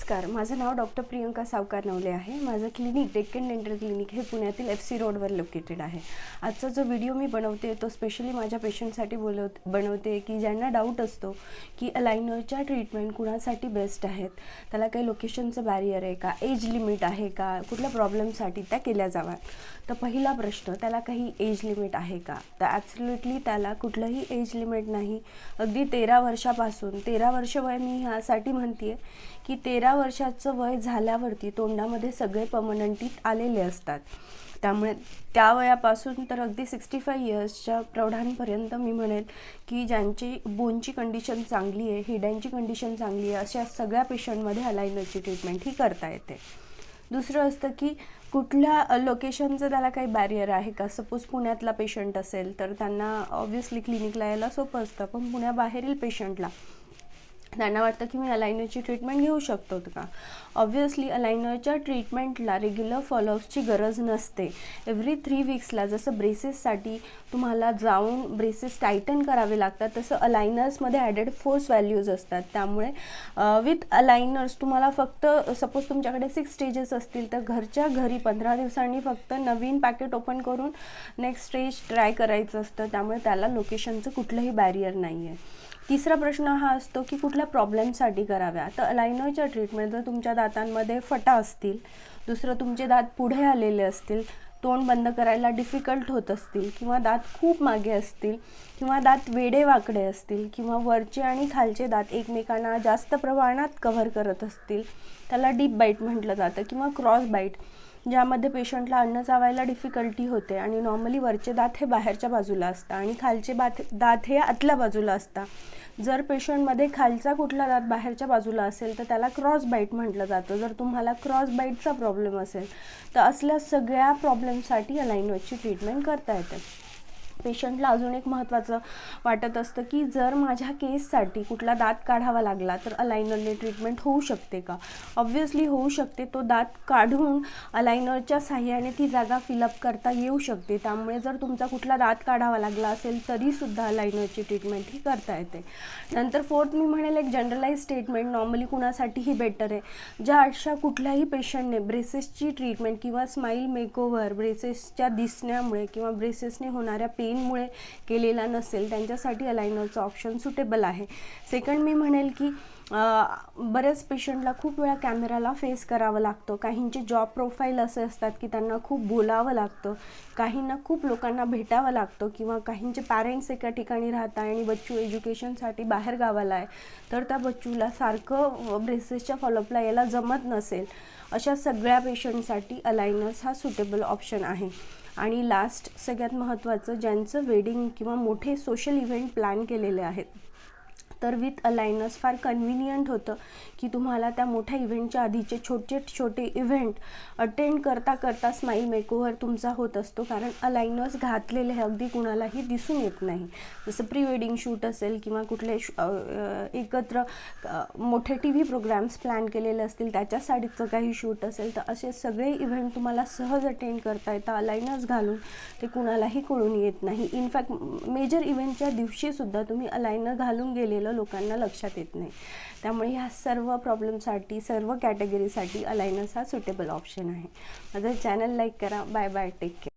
नमस्कार. माझं नाव डॉक्टर प्रियंका सावकार नवले आहे. माझं क्लिनिक डेक्कन डेंटल क्लिनिक हे पुण्यातील एफ सी रोडवर लोकेटेड आहे. आजचा जो व्हिडिओ मी बनवते तो स्पेशली माझ्या पेशंटसाठी बोलवत बनवते की ज्यांना डाऊट असतो की अलायनरच्या ट्रीटमेंट कुणासाठी बेस्ट आहेत त्याला काही लोकेशनचं बॅरियर आहे का एज लिमिट आहे का कुठल्या प्रॉब्लेमसाठी त्या केल्या जाव्यात. तर पहिला प्रश्न त्याला काही एज लिमिट आहे का? तर ॲब्सोल्युटली त्याला कुठलंही एज लिमिट नाही. अगदी तेरा वर्षापासून तेरा वर्ष वय मी ह्यासाठी म्हणते की तेरा वर्षाचं वय झाल्यावरती तोंडामध्ये सगळे पमनंटीत आलेले असतात. त्यामुळे त्या वयापासून तर अगदी सिक्स्टी फाय इयर्सच्या प्रौढांपर्यंत मी म्हणेल की ज्यांची बोनची कंडिशन चांगली आहे हिड्यांची कंडिशन चांगली आहे अशा सगळ्या पेशंटमध्ये अलायनरची ट्रीटमेंट ही करता येते. दुसरं असतं की कुठल्या लोकेशनचं त्याला काही बॅरियर आहे का? सपोज पुण्यातला पेशंट असेल तर त्यांना ऑब्व्हियसली क्लिनिकला यायला सोपं असतं पण पुण्याबाहेरील पेशंटला त्यांना वाटतं की मी अलायनरची ट्रीटमेंट घेऊ शकतो का? ऑब्व्हियसली अलायनरच्या ट्रीटमेंटला रेग्युलर फॉलोअप्सची गरज नसते. एव्हरी थ्री वीक्सला जसं ब्रेसेससाठी तुम्हाला जाऊन ब्रेसेस टायटन करावे लागतात तसं अलायनर्समध्ये ॲडेड फोर्स व्हॅल्यूज असतात. त्यामुळे विथ अलायनर्स तुम्हाला फक्त सपोज तुमच्याकडे सिक्स स्टेजेस असतील तर घरच्या घरी पंधरा दिवसांनी फक्त नवीन पॅकेट ओपन करून नेक्स्ट स्टेज ट्राय करायचं असतं. त्यामुळे त्याला लोकेशनचं कुठलंही बॅरियर नाही आहे तिसरा प्रश्न हा असतो की कुठल्या प्रॉब्लेमसाठी कराव्या? तर अलायनरच्या ट्रीटमेंट जर तुमच्या दातांमध्ये फटा असतील दुसरं तुमचे दात पुढे आलेले असतील तोंड बंद करायला डिफिकल्ट होत असतील किंवा दात खूप मागे असतील किंवा दात वेडे वाकडे असतील किंवा वरचे आणि खालचे दात एकमेकांना जास्त प्रमाणात कव्हर करत असतील त्याला डीप बाईट म्हटलं जातं किंवा क्रॉस बाईट ज्यामध्ये पेशंटला अन्न चावायला डिफिकल्टी होते आणि नॉर्मली वरचे दात हे बाहेरच्या बाजूला असतात आणि खालचे बात दात हे आतल्या बाजूला असतात. जर पेशंटमध्ये खालचा कुठला दात बाहेरच्या बाजूला असेल तर त्याला क्रॉस बाईट म्हटलं जातं. जर तुम्हाला क्रॉस बाईटचा प्रॉब्लेम असेल तर असल्या सगळ्या प्रॉब्लेमसाठी अलाइनवरची ट्रीटमेंट करता येते. पेशंटला अजून एक महत्त्वाचं वाटत असतं की जर माझ्या केससाठी कुठला दात काढावा लागला तर अलायनरने ट्रीटमेंट होऊ शकते का? ऑब्व्हियसली होऊ शकते. तो दात काढून अलायनरच्या साह्याने ती जागा फिलअप करता येऊ शकते. त्यामुळे जर तुमचा कुठला दात काढावा लागला असेल तरीसुद्धा अलायनरची ट्रीटमेंट ही करता येते. नंतर फोर्थ मी म्हणेल एक जनरलाइज स्टेटमेंट नॉर्मली कुणासाठीही बेटर आहे. ज्या अशा कुठल्याही पेशंटने ब्रेसेसची ट्रीटमेंट किंवा स्माईल मेकओव्हर ब्रेसेसच्या दिसण्यामुळे किंवा ब्रेसेसने होणाऱ्या पेनमुळे केलेला नसेल त्यांच्यासाठी अलायनरचं ऑप्शन सुटेबल आहे. सेकंड मी म्हणेल की बऱ्याच पेशंटला खूप वेळा कॅमेराला फेस करावं लागतं. काहींचे जॉब प्रोफाईल असे असतात की त्यांना खूप बोलावं लागतं. काहींना खूप लोकांना भेटावं लागतं किंवा काहींचे पॅरेंट्स एका ठिकाणी राहतात आणि बच्चू एज्युकेशनसाठी बाहेर गावाला आहे तर त्या बच्चूला सारखं ब्रेसेसच्या फॉलोअपला यायला जमत नसेल. अशा सगळ्या पेशंटसाठी अलायनर्स हा सुटेबल ऑप्शन आहे. आणि लास्ट सगळ्यात महत्त्वाचं ज्यांचं वेडिंग किंवा मोठे सोशल इव्हेंट प्लॅन केलेले आहेत. तर विथ अलायनस फार कन्व्हिनियंट होतं की तुम्हाला त्या मोठ्या इव्हेंटच्या आधीचे छोटे छोटे इव्हेंट अटेंड करता करता स्माईल मेकओव्हर तुमचा होत असतो. कारण अलायनस घातलेले हे अगदी कुणालाही दिसून येत नाही. जसं प्री वेडिंग शूट असेल किंवा कुठले एकत्र मोठे टी व्ही प्रोग्राम्स प्लॅन केलेले असतील त्याच्या साडीचं काही शूट असेल तर असे सगळे इव्हेंट तुम्हाला सहज अटेंड करता येतं. अलायनस घालून ते कुणालाही कळून येत नाही. इनफॅक्ट मेजर इव्हेंटच्या दिवशीसुद्धा तुम्ही अलायनर घालून गेलेलं लोकांना लक्षात येत नाही. त्यामुळे ह्या सर्व प्रॉब्लेमसाठी सर्व कॅटेगरीसाठी अलायनस हा सुटेबल ऑप्शन आहे. माझं चॅनल लाईक करा. Bye bye take care